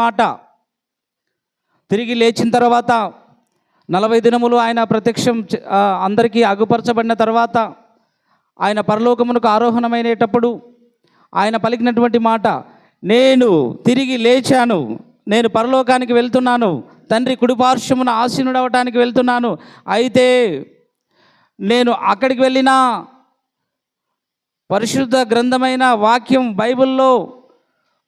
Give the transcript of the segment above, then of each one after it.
మాట. తిరిగి లేచిన తర్వాత నలభై దినములు ఆయన ప్రత్యక్షం అందరికీ అగుపరచబడిన తర్వాత ఆయన పరలోకమునకు ఆరోహణమైనటప్పుడు ఆయన పలికినటువంటి మాట నేను తిరిగి లేచాను నేను పరలోకానికి వెళ్తున్నాను తండ్రి కుడిపార్శ్వమున ఆసీనుడవటానికి వెళ్తున్నాను అయితే నేను అక్కడికి వెళ్ళినా పరిశుద్ధ గ్రంథమైన వాక్యం బైబిల్లో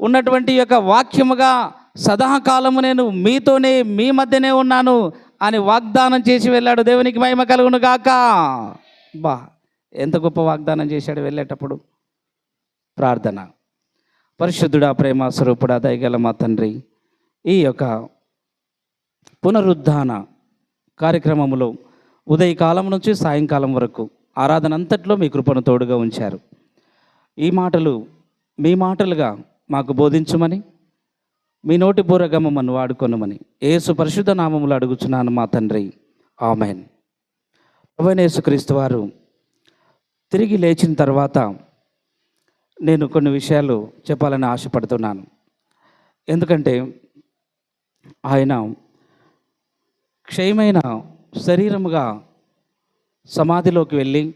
ఉన్నటువంటి యొక్క వాక్యముగా సదాకాలము నేను మీతోనే మీ మధ్యనే ఉన్నాను అని వాగ్దానం చేసి వెళ్ళాడు. దేవునికి మహిమ కలుగును గాక. బా ఎంత గొప్ప వాగ్దానం చేశాడు వెళ్ళేటప్పుడు. ప్రార్థన. పరిశుద్ధుడా ప్రేమ స్వరూపుడా దయగల మా తండ్రి ఈ యొక్క పునరుద్ధాన కార్యక్రమములో ఉదయకాలం నుంచి సాయంకాలం వరకు ఆరాధన అంతట్లో మీ కృపను తోడుగా ఉంచారు. ఈ మాటలు మీ మాటలుగా మాకు బోధించమని మీ నోటి బూరగమ్మను వాడుకొనమని. ఏసు పరిశుద్ధ నామములు అడుగుచున్నాను మా తండ్రి. ఆమెన్. అవనేసుక్రీస్తు వారు తిరిగి లేచిన తర్వాత నేను కొన్ని విషయాలు చెప్పాలని ఆశపడుతున్నాను. ఎందుకంటే ఆయన క్షయమైన శరీరముగా సమాధిలోకి వెళ్ళి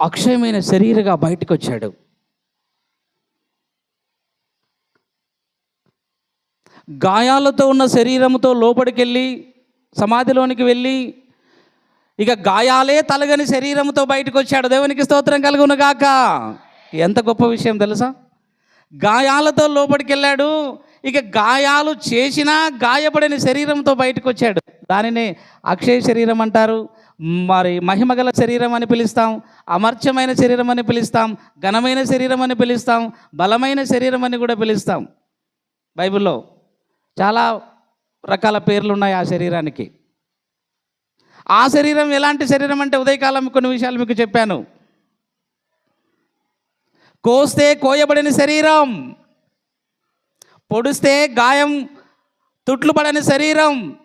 అక్షయమైన శరీరగా బయటకు వచ్చాడు గాయాలతో ఉన్న శరీరముతో లోపలికెళ్ళి సమాధిలోనికి వెళ్ళి ఇక గాయాలే తలగని శరీరంతో బయటకు వచ్చాడు దేవునికి స్తోత్రం కలుగును గాక ఎంత గొప్ప విషయం తెలుసా? గాయాలతో లోపలికి వెళ్ళాడు ఇక గాయాలు చేసినా గాయపడిన శరీరంతో బయటకు వచ్చాడు దానిని అక్షయ శరీరం అంటారు. మరి మహిమగల శరీరం అని పిలుస్తాం. అమర్చమైన శరీరం అని పిలుస్తాం. ఘనమైన శరీరం అని పిలుస్తాం. బలమైన శరీరం అని కూడా పిలుస్తాం. బైబిల్లో చాలా రకాల పేర్లు ఉన్నాయి ఆ శరీరానికి. ఆ శరీరం ఎలాంటి శరీరం అంటే ఉదయకాలం కొన్ని విషయాలు మీకు చెప్పాను. కోస్తే కోయబడిన శరీరం. పొడిస్తే గాయం తుట్లు పడని శరీరం.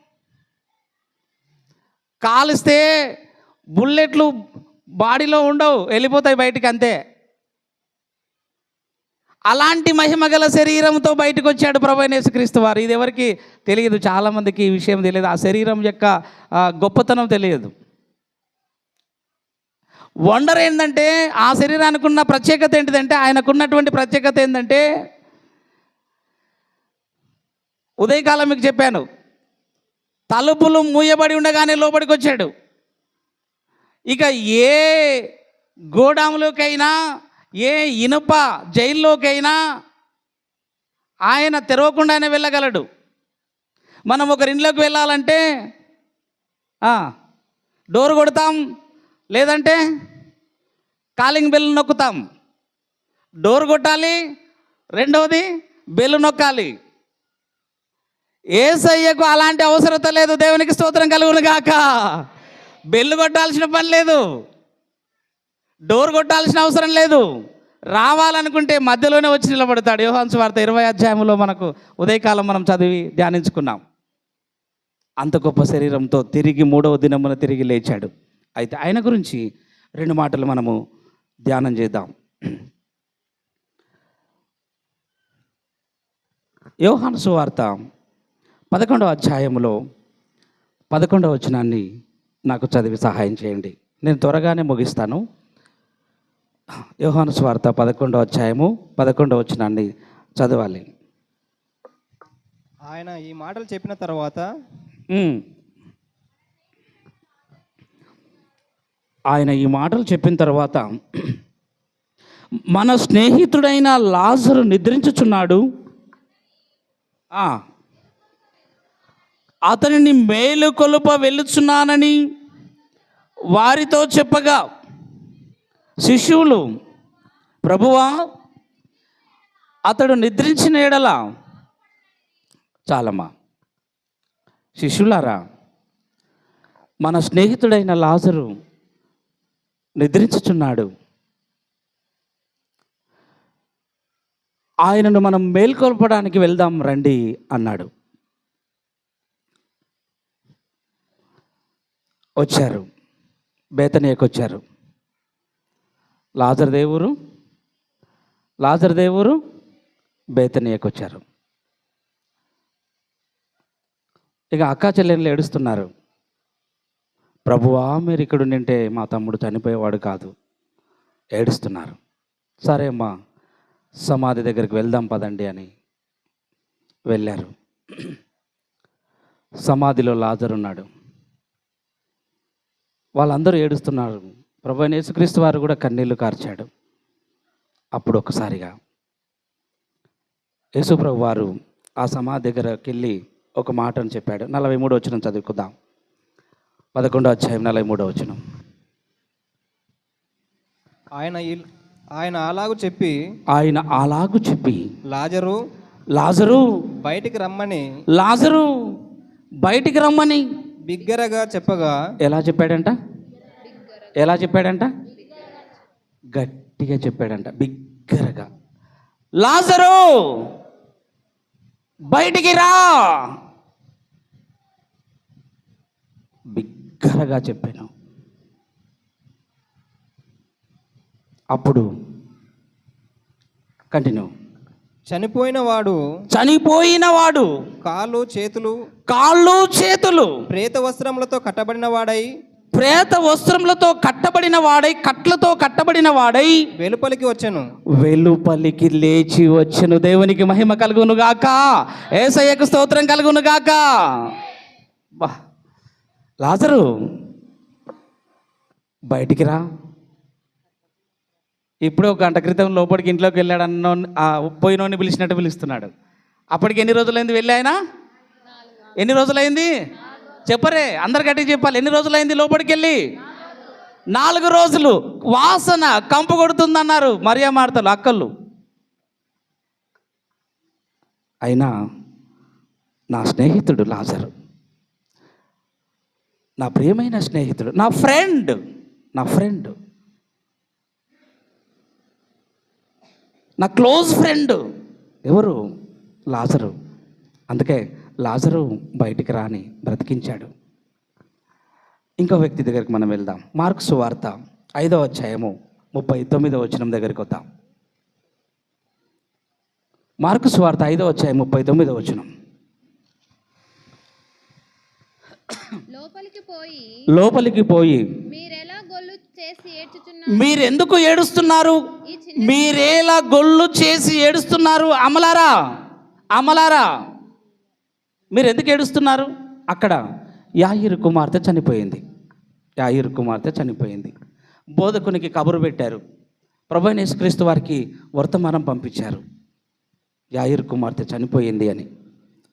కాలిస్తే బుల్లెట్లు బాడీలో ఉండవు వెళ్ళిపోతాయి బయటికి అంతే. అలాంటి మహిమగల శరీరంతో బయటకు వచ్చాడు ప్రభు యేసుక్రీస్తు వారు. ఇది ఎవరికి తెలియదు. చాలామందికి ఈ విషయం తెలియదు. ఆ శరీరం యొక్క గొప్పతనం తెలియదు. వండర్ ఏంటంటే ఆ శరీరానికి ఉన్న ప్రత్యేకత ఏంటిదంటే ఆయనకున్నటువంటి ప్రత్యేకత ఏంటంటే ఉదయకాలం మీకు చెప్పాను. తలుపులు మూయబడి ఉండగానే లోపలికి వచ్చాడు. ఇక ఏ గోడాములకైనా ఏ ఇనుప జైల్లోకైనా ఆయన తెరవకుండానే వెళ్ళగలడు. మనం ఒకరి ఇంట్లోకి వెళ్ళాలంటే డోర్ కొడతాం లేదంటే కాలింగ్ బెల్ నొక్కుతాం. డోర్ కొట్టాలి రెండవది బెల్ నొక్కాలి. ఏసయ్యకు అలాంటి అవసరత లేదు దేవునికి స్తోత్రం కలుగును గాక. బెల్లు కొట్టాల్సిన పని లేదు. డోర్ కొట్టాల్సిన అవసరం లేదు. రావాలనుకుంటే మధ్యలోనే వచ్చి నిలబడతాడు. యోహాన్స్ వార్త ఇరవై అధ్యాయంలో మనకు ఉదయకాలం మనం చదివి ధ్యానించుకున్నాం. అంత గొప్ప శరీరంతో తిరిగి మూడవ దినమున తిరిగి లేచాడు. అయితే ఆయన గురించి రెండు మాటలు మనము ధ్యానం చేద్దాం. యోహాను సువార్త పదకొండవ అధ్యాయంలో పదకొండవ వచనాన్ని నాకు చదివి సహాయం చేయండి. నేను త్వరగానే ముగిస్తాను. యోహాను స్వార్త పదకొండవ అధ్యాయము పదకొండవ వచనాన్ని చదవాలి. ఆయన ఈ మాటలు చెప్పిన తర్వాత. ఆయన ఈ మాటలు చెప్పిన తర్వాత మన స్నేహితుడైన లాజరు నిద్రించుచున్నాడు. అతనిని మేలు కొలుప వెళ్ళుచున్నానని వారితో చెప్పగా శిష్యులు ప్రభువా అతడు నిద్రించిన ఎడల చాలమ్మా. శిష్యులారా మన స్నేహితుడైన లాజరు నిద్రించుచున్నాడు. ఆయనను మనం మేల్కొల్పడానికి వెళ్దాం రండి అన్నాడు. వచ్చారు. బేతనీయకు వచ్చారు. లాజర్ దేవురు లాజర్ దేవురు బేతనీయకు వచ్చారు. ఇక అక్కా చెల్లెళ్ళు ఏడుస్తున్నారు. ప్రభువా మీరు ఇక్కడ ఉండింటే మా తమ్ముడు చనిపోయేవాడు కాదు. ఏడుస్తున్నారు. సరే అమ్మా సమాధి దగ్గరికి వెళ్దాం పదండి అని వెళ్ళారు. సమాధిలో లాజర్ ఉన్నాడు. వాళ్ళందరూ ఏడుస్తున్నారు. ప్రభు యేసుక్రీస్తు వారు కూడా కన్నీళ్ళు కార్చాడు. అప్పుడు ఒకసారిగా యేసుప్రభు వారు ఆ సమాధి దగ్గరకి వెళ్ళి ఒక మాటను చెప్పాడు. నలభై మూడు వచ్చిన చదువుకుందాం. పదకొండో అధ్యాయం నలభై మూడో వచ్చిన ఆయన ఆయన అలాగు చెప్పి ఆయన అలాగు చెప్పి లాజరు లాజరు బయటికి రమ్మని లాజరు బయటికి రమ్మని బిగ్గరగా చెప్పగా ఎలా చెప్పాడంట? ఎలా చెప్పాడంట? గట్టిగా చెప్పాడంట బిగ్గరగా. లాజరు బయటికి రా. బిగ్గరగా చెప్పాను. అప్పుడు కంటిన్యూ. చనిపోయిన వాడు చనిపోయిన వాడు కాళ్ళు చేతులు కాళ్ళు చేతులు ప్రేత వస్త్రములతో కట్టబడిన వాడై ప్రేత వస్త్రములతో కట్టబడిన వాడై కట్లతో కట్టబడిన వాడై వెలుపలికి వచ్చెను. వెలుపలికి లేచి వచ్చెను. దేవునికి మహిమ కలుగును గాక ఏసయ్యకు స్తోత్రం కలుగును గాక బా లాజరు బయటికి రా. ఇప్పుడు ఒక గంట క్రితం లోపలికి ఇంట్లోకి వెళ్ళాడు అన్న ఆ పోయినోని పిలిచినట్టు పిలుస్తున్నాడు. అప్పటికి ఎన్ని రోజులైంది వెళ్ళి ఆయన? ఎన్ని రోజులైంది? చెప్పరే అందరు చెప్పాలి. ఎన్ని రోజులైంది లోపలికి వెళ్ళి నాలుగు రోజులు. వాసన కంపు కొడుతుందన్నారు మరియా మార్తలు అక్కలు. అయినా నా స్నేహితుడు లాజరు. నా ప్రియమైన స్నేహితుడు నా ఫ్రెండ్ నా ఫ్రెండ్. నా క్లోజ్ ఫ్రెండ్ ఎవరు? లాజరు. అందుకే లాజరు బయటికి రాని బ్రతికించాడు. ఇంకో వ్యక్తి దగ్గరికి మనం వెళ్దాం. మార్క్స్ వార్త ఐదవ అధ్యాయము ముప్పై తొమ్మిదవ వచనం దగ్గరికి వద్దాం. మార్క్స్ వార్త ఐదవ అధ్యాయం ముప్పై తొమ్మిదవ వచనం. లోపలికి పోయి మీరెందుకు ఏడుస్తున్నారు? మీరేలా గొల్లు చేసి ఏడుస్తున్నారు? అమలారా? అమలారా? మీరు ఎందుకు ఏడుస్తున్నారు? అక్కడ యాయిరు కుమార్తె చనిపోయింది. యాయిరు కుమార్తె చనిపోయింది. బోధకునికి కబురు పెట్టారు. ప్రభు క్రీస్తు యేసుక్రీస్తు వారికి వర్తమానం పంపించారు. యాయిరు కుమార్తె చనిపోయింది అని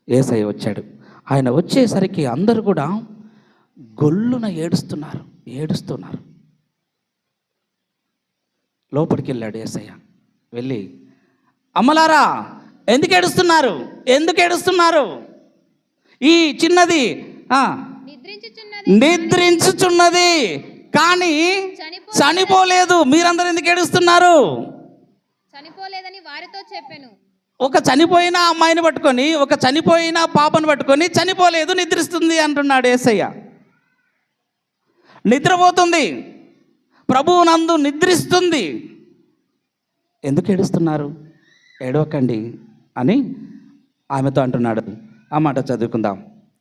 ఏసయ్య వచ్చాడు. ఆయన వచ్చేసరికి అందరూ కూడా గొల్లున ఏడుస్తున్నారు. ఏడుస్తున్నారు. లోపలికి వెళ్ళాడు ఏసయ్య. వెళ్ళి అమ్మలారా ఎందుకు ఏడుస్తున్నారు? ఎందుకు ఏడుస్తున్నారు? ఈ చిన్నది నిద్రించుచున్నది. కానీ చనిపో చనిపోలేదు. మీరందరూ ఎందుకు ఏడుస్తున్నారు? చనిపోలేదని వారితో చెప్పాను. ఒక చనిపోయిన అమ్మాయిని పట్టుకొని ఒక చనిపోయిన పాపను పట్టుకొని చనిపోలేదు నిద్రిస్తుంది అంటున్నాడు ఏసయ్య. నిద్రపోతుంది. ప్రభువు నందు నిద్రిస్తుంది. ఎందుకు ఏడుస్తున్నారు? ఏడవకండి అని ఆమెతో అంటున్నాడు. ఆ మాట చదువుకుందాం.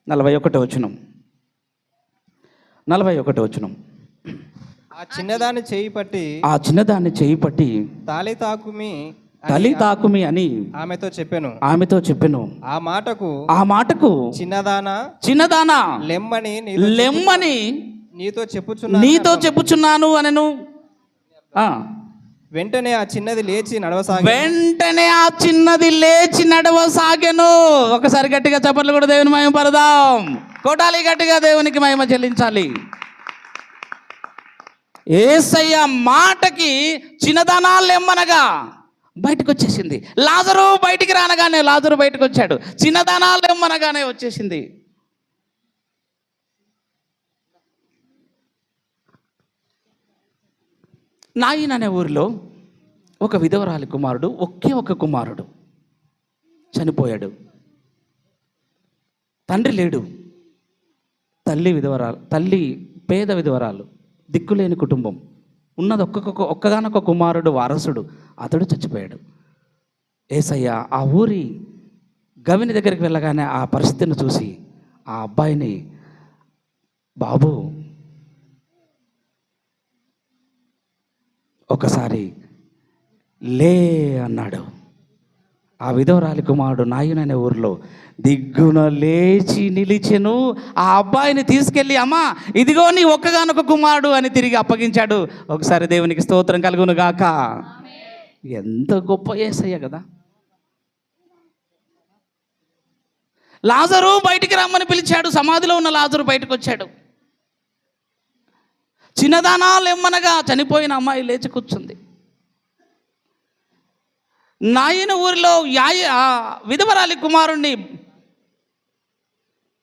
నలభై ఒకటో వచనం. నలభై ఒకటో వచనం. ఆ చిన్నదాన్ని చేయి పట్టి ఆ చిన్నదాన్ని చేయి పట్టి తాలి తాకుమి తలి తాకుమి అని ఆమెతో చెప్పాను. ఆమెతో చెప్పెను. ఆ మాటకు ఆ మాటకు చిన్నదానా చిన్నదానా లెమ్మని లెమ్మని నీతో చెప్పుచున్నా నీతో చెప్పుచున్నాను అనను ఆ, వెంటనే ఆ చిన్నది లేచి నడవసాగి వెంటనే ఆ చిన్నది లేచి నడవసాగెను. ఒకసారి గట్టిగా చప్పట్లు కూడా దేవుని మహిమ పరదాం కొట్టాలి గట్టిగా దేవునికి మహిమ చెల్లించాలి. ఏసయ్య మాటకి చిన్నదనాలు ఎమ్మనగా బయటకు వచ్చేసింది. లాజరు బయటికి రానగానే లాజరు బయటకు వచ్చాడు. చిన్నదనాలు ఎమ్మనగానే వచ్చేసింది. నాయిన్ అనే ఊరిలో ఒక విధవరాలి కుమారుడు ఒకే ఒక కుమారుడు చనిపోయాడు. తండ్రి లేడు. తల్లి విధవరాలు తల్లి పేద విధవరాలు దిక్కులేని కుటుంబం. ఉన్నది ఒక్కొక్క ఒక్కగానొక్క కుమారుడు వారసుడు అతడు చచ్చిపోయాడు. ఏసయ్య ఆ ఊరి గవిని దగ్గరికి వెళ్ళగానే ఆ పరిస్థితిని చూసి ఆ అబ్బాయిని బాబు ఒకసారి లే అన్నాడు. ఆ విధవరాలి కుమారుడు నాయుననే ఊరిలో దిగ్గున లేచి నిలిచెను ఆ అబ్బాయిని తీసుకెళ్ళి అమ్మా ఇదిగో నీ ఒక్కగానొక కుమారుడు అని తిరిగి అప్పగించాడు. ఒకసారి దేవునికి స్తోత్రం కలుగును గాక. ఎంత గొప్ప ఏసయ్య కదా. లాజరు బయటికి రమ్మని పిలిచాడు సమాధిలో ఉన్న లాజరు బయటకు వచ్చాడు చిన్నదానాలు ఎమ్మనగా చనిపోయిన అమ్మాయి లేచి కూర్చుంది. నాయన ఊరిలో యాయ విధవరాలి కుమారుణ్ణి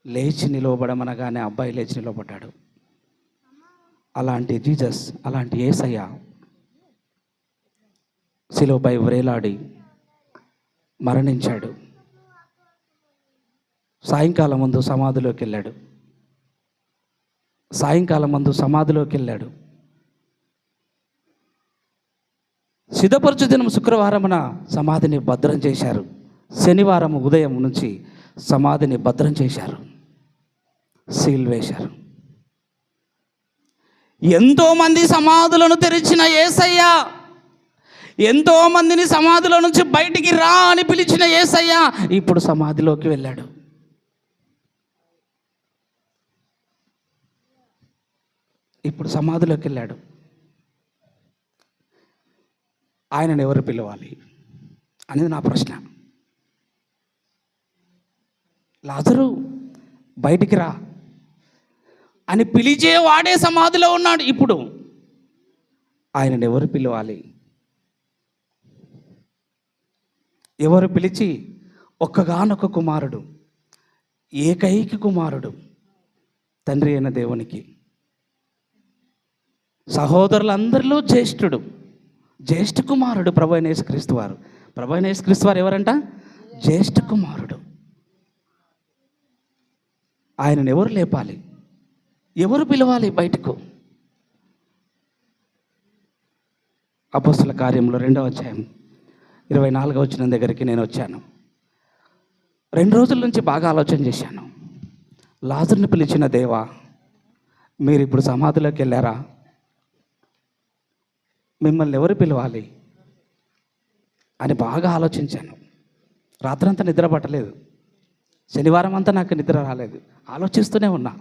లేచి నిలవబడమనగానే అబ్బాయి లేచి నిలవబడ్డాడు. అలాంటి జీజస్ అలాంటి ఏసయ్య శిలువపై వ్రేలాడి మరణించాడు. సాయంకాలం ముందు సమాధిలోకి వెళ్ళాడు. సాయంకాలం ముందు సమాధిలోకి వెళ్ళాడు సిద్ధపరచు దినం శుక్రవారమున సమాధిని భద్రం చేశారు. శనివారం ఉదయం నుంచి సమాధిని భద్రం చేశారు. సీల్ వేశారు. ఎంతోమంది సమాధులను తెరిచిన ఏసయ్య! ఎంతోమందిని సమాధుల సమాధిలో నుంచి బయటికి రా అని పిలిచిన ఏసయ్య! ఇప్పుడు సమాధిలోకి వెళ్ళాడు. ఇప్పుడు సమాధిలోకి వెళ్ళాడు ఆయనను ఎవరు పిలవాలి అనేది నా ప్రశ్న. లాజరు బయటికి రా అని పిలిచే వాడే సమాధిలో ఉన్నాడు ఇప్పుడు. ఆయనను ఎవరు పిలవాలి? ఎవరు పిలిచి ఒక్కగానొక్క కుమారుడు ఏకైక కుమారుడు తండ్రి అయిన దేవునికి? సహోదరులందరిలో జ్యేష్ఠుడు. జ్యేష్ఠ కుమారుడు ప్రభు యేసుక్రీస్తు వారు. ప్రభు అయిన యేసుక్రీస్తు వారు ఎవరంట? జ్యేష్ఠ కుమారుడు. ఆయనను ఎవరు లేపాలి? ఎవరు పిలవాలి బయటకు? అపోస్తుల కార్యంలో రెండవ అధ్యాయం ఇరవై నాలుగవ వచ్చిన దగ్గరికి నేను వచ్చాను. రెండు రోజుల నుంచి బాగా ఆలోచన చేశాను. లాజర్ని పిలిచిన దేవా మీరు ఇప్పుడు సమాధిలోకి వెళ్ళారా? మిమ్మల్ని ఎవరు పిలవాలి? అని బాగా ఆలోచించాను. రాత్రంతా నిద్ర పట్టలేదు. శనివారం అంతా నాకు నిద్ర రాలేదు. ఆలోచిస్తూనే ఉన్నా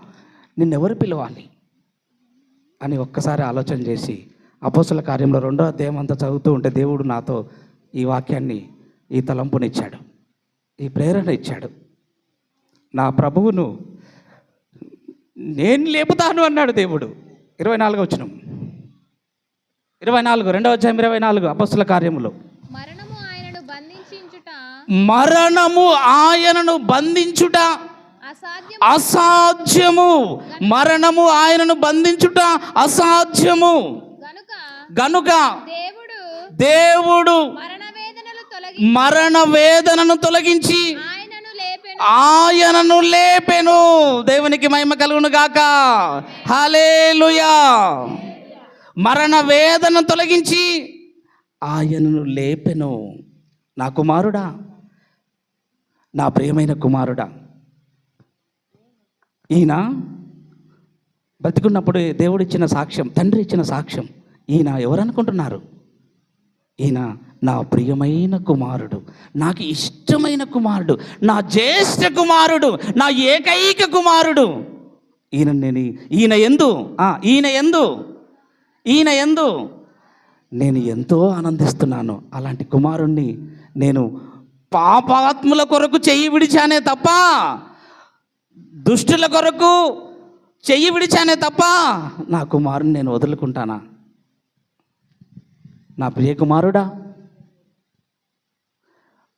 నిన్నెవరు పిలవాలి? అని ఒక్కసారి ఆలోచన చేసి అపోసల కార్యంలో రెండో అధ్యాయం అంతా చదువుతూ ఉంటే దేవుడు నాతో ఈ వాక్యాన్ని ఈ తలంపునిచ్చాడు. ఈ ప్రేరణ ఇచ్చాడు. నా ప్రభువును నేను లేపుతాను అన్నాడు దేవుడు. ఇరవై నాలుగు వచ్చినాం ఇరవై నాలుగు రెండవ అధ్యాయం ఇరవై నాలుగు అపస్సుల కార్యములో. మరణము ఆయనను బంధించుట అసాధ్యము. మరణము ఆయనను బంధించుట అసాధ్యము. గనుక దేవుడు మరణ వేదనను తొలగించి ఆయనను లేపెను. ఆయనను లేపెను. దేవునికి మహిమ కలుగును గాక హలేలుయా మరణ వేదన తొలగించి ఆయనను లేపెను. నా కుమారుడా నా ప్రియమైన కుమారుడా. ఈయన బ్రతికున్నప్పుడు దేవుడు ఇచ్చిన సాక్ష్యం తండ్రి ఇచ్చిన సాక్ష్యం. ఈయన ఎవరనుకుంటున్నారు? ఈయన నా ప్రియమైన కుమారుడు నాకు ఇష్టమైన కుమారుడు నా జ్యేష్ఠ కుమారుడు నా ఏకైక కుమారుడు. ఈయన నేను ఈయన ఎందు ఆ, ఈయన ఎందు ఈయన ఎందు? నేను ఎంతో ఆనందిస్తున్నాను. అలాంటి కుమారుణ్ణి నేను పాపాత్ముల కొరకు చెయ్యి విడిచానే తప్ప దుష్టుల కొరకు చెయ్యి విడిచానే తప్ప నా కుమారుని నేను వదులుకుంటానా? నా ప్రియ కుమారుడా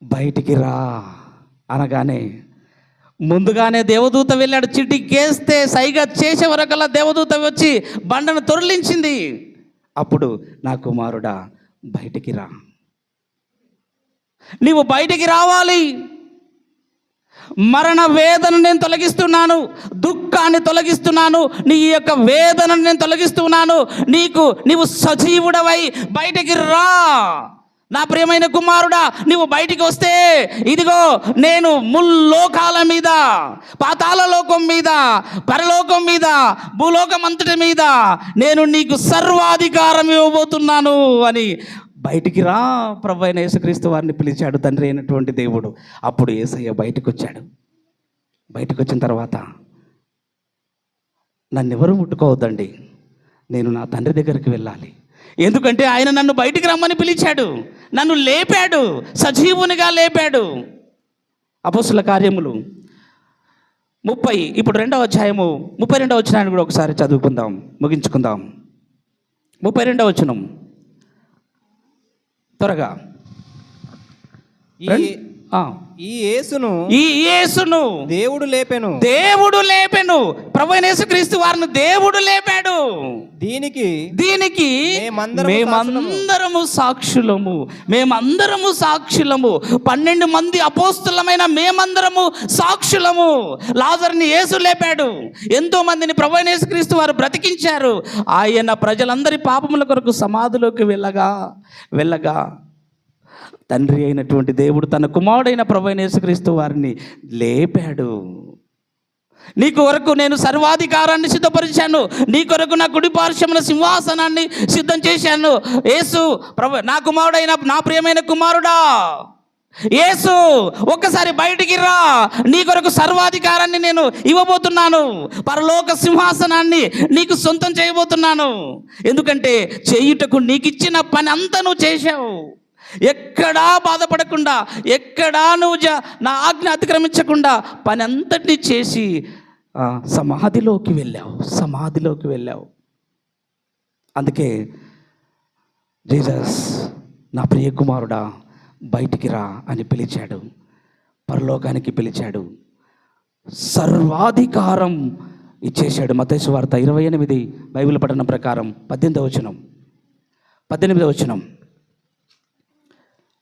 బయటికి రా అనగానే ముందుగానే దేవదూత వెళ్ళాడు. చిటికేస్తే సైగా చేసే వరకల్లా దేవదూత వచ్చి బండను తొరలించింది. అప్పుడు నా కుమారుడా బయటికి రా. నీవు బయటికి రావాలి. మరణ వేదన నేను తొలగిస్తున్నాను. దుఃఖాన్ని తొలగిస్తున్నాను. నీ యొక్క వేదనను నేను తొలగిస్తున్నాను. నీకు నీవు సజీవుడవై బయటికి రా. నా ప్రియమైన కుమారుడా నువ్వు బయటికి వస్తే ఇదిగో నేను ముల్లోకాల మీద పాతాల లోకం మీద పరలోకం మీద భూలోకం అంతటి మీద నేను నీకు సర్వాధికారం ఇవ్వబోతున్నాను అని బయటికి రా ప్రభు అయిన యేసుక్రీస్తు వారిని పిలిచాడు తండ్రి అయినటువంటి దేవుడు. అప్పుడు యేసయ్య బయటకు వచ్చాడు బయటకు వచ్చిన తర్వాత నన్ను ఎవరు ముట్టుకోవద్దండి. నేను నా తండ్రి దగ్గరికి వెళ్ళాలి. ఎందుకంటే ఆయన నన్ను బయటికి రమ్మని పిలిచాడు. నన్ను లేపాడు సజీవునిగా లేపాడు. అపోసుల కార్యములు ముప్పై ఇప్పుడు రెండవ అధ్యాయము ముప్పై రెండవ వచ్చినాన్ని కూడా ఒకసారి చదువుకుందాం ముగించుకుందాం. ముప్పై రెండవ వచనం. త్వరగా. ఈ యేసును ఈ యేసును దేవుడు లేపెను. దేవుడు లేపెను. ప్రభు యేసుక్రీస్తు వారిని దేవుడు లేపాడు. దీనికి దీనికి మేమందరము సాక్షులము. మేమందరము సాక్షులము. పన్నెండు మంది అపోస్తులమైన మేమందరము సాక్షులము. లాజర్ని యేసు లేపాడు. ఎంతో మందిని ప్రభు యేసుక్రీస్తు వారు బ్రతికించారు. ఆయన ప్రజలందరి పాపముల కొరకు సమాధిలోకి వెళ్ళగా వెళ్ళగా తండ్రి అయినటువంటి దేవుడు తన కుమారుడైన ప్రభు యేసుక్రీస్తు వారిని లేపాడు. నీ కొరకు నేను సర్వాధికారాన్ని సిద్ధపరిచాను. నీ కొరకు నా కుడి పార్శ్వమున సింహాసనాన్ని సిద్ధం చేశాను. యేసు ప్రభు నా కుమారుడైన నా ప్రియమైన కుమారుడా యేసు ఒక్కసారి బయటికి రా. నీ కొరకు సర్వాధికారాన్ని నేను ఇవ్వబోతున్నాను. పరలోక సింహాసనాన్ని నీకు సొంతం చేయబోతున్నాను. ఎందుకంటే చేయుటకు నీకు ఇచ్చిన పని అంతా నువ్వు చేశావు. ఎక్కడా బాధపడకుండా ఎక్కడా నువ్వు జ నా ఆజ్ఞ అతిక్రమించకుండా పని అంతటినీ చేసి సమాధిలోకి వెళ్ళావు సమాధిలోకి వెళ్ళావు. అందుకే జీజస్ నా ప్రియ కుమారుడా బయటికి రా అని పిలిచాడు. పరలోకానికి పిలిచాడు. సర్వాధికారం ఇచ్చేశాడు. మతేశ్వ వార్త ఇరవై ఎనిమిది బైబిల్ పఠనం ప్రకారం పద్దెనిమిదవ వచనం. పద్దెనిమిదవ వచనం.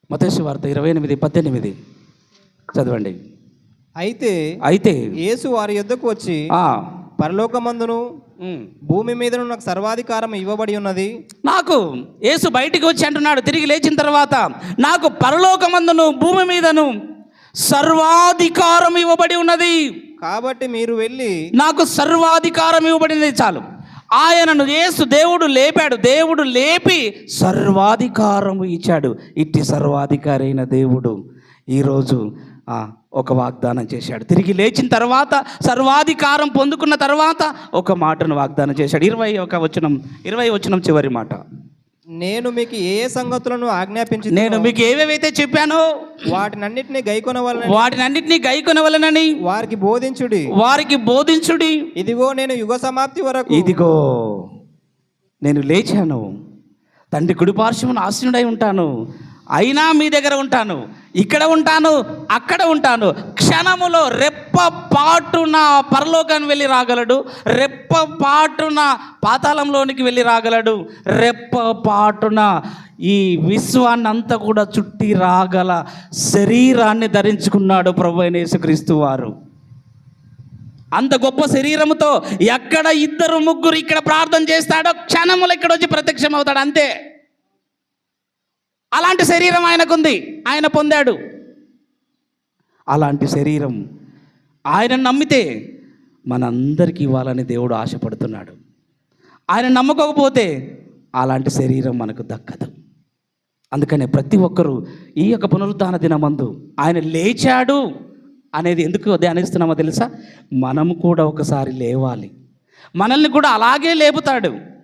మతేసు వార్త ఇరవై ఎనిమిది పద్దెనిమిది. చదవండి. అయితే అయితే యేసు వారి యొద్దకు వచ్చి ఆ, పరలోకమందును భూమి మీదను నాకు సర్వాధికారం ఇవ్వబడి ఉన్నది. నాకు యేసు బయటికి వచ్చి అంటున్నాడు తిరిగి లేచిన తర్వాత నాకు పరలోకమందును భూమి మీదను సర్వాధికారం ఇవ్వబడి ఉన్నది. కాబట్టి మీరు వెళ్ళి నాకు సర్వాధికారం ఇవ్వబడినది చాలు. ఆయనను యేసు దేవుడు లేపాడు. దేవుడు లేపి సర్వాధికారము ఇచ్చాడు. ఇట్టి సర్వాధికారి అయిన దేవుడు ఈరోజు ఒక వాగ్దానం చేశాడు. తిరిగి లేచిన తర్వాత సర్వాధికారం పొందుకున్న తర్వాత ఒక మాటను వాగ్దానం చేశాడు. ఇరవై ఒక వచనం ఇరవై వచనం చివరి మాట. నేను మీకు ఏ సంగతులను ఆజ్ఞాపించి నేను మీకు ఏవేవైతే చెప్పానో వాటినన్నిటిని గైకొనవలన వాటినన్నిటినీ గైకొనవలనని వారికి బోధించుడి. వారికి బోధించుడి. ఇదిగో నేను యుగ సమాప్తి వరకు ఇదిగో నేను లేచాను. తండ్రి కుడిపార్శ్వమున ఆశీనుడై ఉంటాను. అయినా మీ దగ్గర ఉంటాను. ఇక్కడ ఉంటాను అక్కడ ఉంటాను. క్షణములో రెప్ప పాటున పరలోకాన్ని వెళ్ళి రాగలడు. రెప్ప పాటున పాతాళంలోనికి వెళ్ళి రాగలడు. రెప్ప పాటున ఈ విశ్వాన్ని అంతా కూడా చుట్టి రాగల శరీరాన్ని ధరించుకున్నాడు ప్రభు అయిన యేసుక్రీస్తు వారు. అంత గొప్ప శరీరముతో ఎక్కడ ఇద్దరు ముగ్గురు ఇక్కడ ప్రార్థన చేస్తాడో క్షణములు ఇక్కడ వచ్చి ప్రత్యక్షం అవుతాడు అంతే. అలాంటి శరీరం ఆయనకుంది. ఆయన పొందాడు. అలాంటి శరీరం ఆయన నమ్మితే మనందరికీ ఇవ్వాలని దేవుడు ఆశపడుతున్నాడు. ఆయన నమ్మకపోతే అలాంటి శరీరం మనకు దక్కదు. అందుకనే ప్రతి ఒక్కరూ ఈ యొక్క పునరుద్ధాన దినమందు ఆయన లేచాడు అనేది ఎందుకు ధ్యానిస్తున్నామో తెలుసా? మనము కూడా ఒకసారి లేవాలి. మనల్ని కూడా అలాగే లేపుతాడు.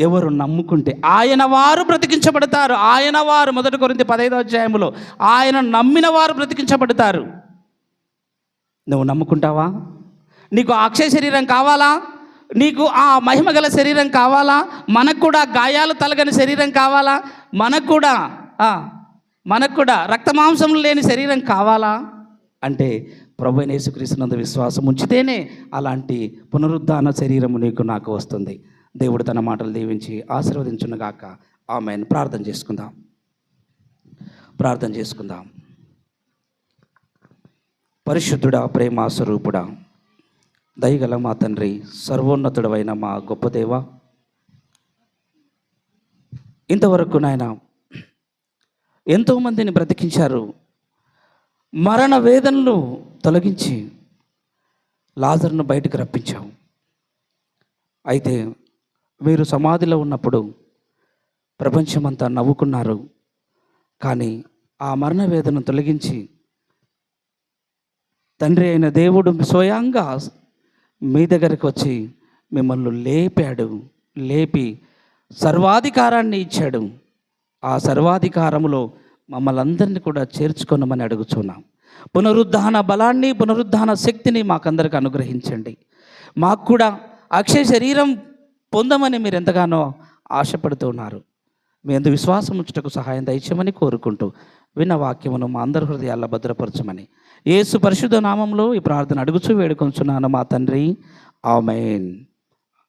ఎవరు నమ్ముకుంటే ఆయన వారు బ్రతికించబడతారు. ఆయన వారు మొదటి కొరింది పదహైదో అధ్యాయంలో ఆయన నమ్మిన వారు బ్రతికించబడతారు. నువ్వు నమ్ముకుంటావా? నీకు అక్షయ శరీరం కావాలా? నీకు ఆ మహిమ గల శరీరం కావాలా? మనకు కూడా గాయాలు తలగని శరీరం కావాలా? మనకు కూడా మనకు కూడా రక్తమాంసం లేని శరీరం కావాలా? అంటే ప్రభు అయిన యేసుక్రీస్తునందు విశ్వాసం ఉంచితేనే అలాంటి పునరుద్ధాన శరీరము నీకు నాకు వస్తుంది. దేవుడు తన మాటలు దీవించి ఆశీర్వదించునుగాక. ఆమెను. ప్రార్థన చేసుకుందాం. ప్రార్థన చేసుకుందాం. పరిశుద్ధుడా ప్రేమ స్వరూపుడా దయగల మా తండ్రి సర్వోన్నతుడవైన మా గొప్ప దేవ ఇంతవరకు నాయన ఎంతోమందిని బ్రతికించారు మరణ వేదనలు తొలగించి లాజర్ను బయటకు రప్పించావు. అయితే మీరు సమాధిలో ఉన్నప్పుడు ప్రపంచమంతా నవ్వుకున్నారు. కానీ ఆ మరణ వేదన తొలగించి తండ్రి అయిన దేవుడు స్వయంగా మీ దగ్గరకు వచ్చి మిమ్మల్ని లేపాడు. లేపి సర్వాధికారాన్ని ఇచ్చాడు. ఆ సర్వాధికారములో మమ్మల్ని అందరినీ కూడా చేర్చుకొనమని అడుగుచున్నాం. పునరుద్ధాన బలాన్ని పునరుద్ధాన శక్తిని మాకందరికి అనుగ్రహించండి. మాకు కూడా అక్షయ శరీరం పొందమని మీరు ఎంతగానో ఆశపడుతున్నారు మీ అందు విశ్వాసం ఉంచుటకు సహాయం దయచేయమని కోరుకుంటూ విన్న వాక్యమును మా అందరి హృదయాల్లో భద్రపరచమని. ఏసు పరిశుద్ధ నామంలో ఈ ప్రార్థన అడుగుచూ వేడుకొంచున్నాను మా తండ్రి. ఆమెన్.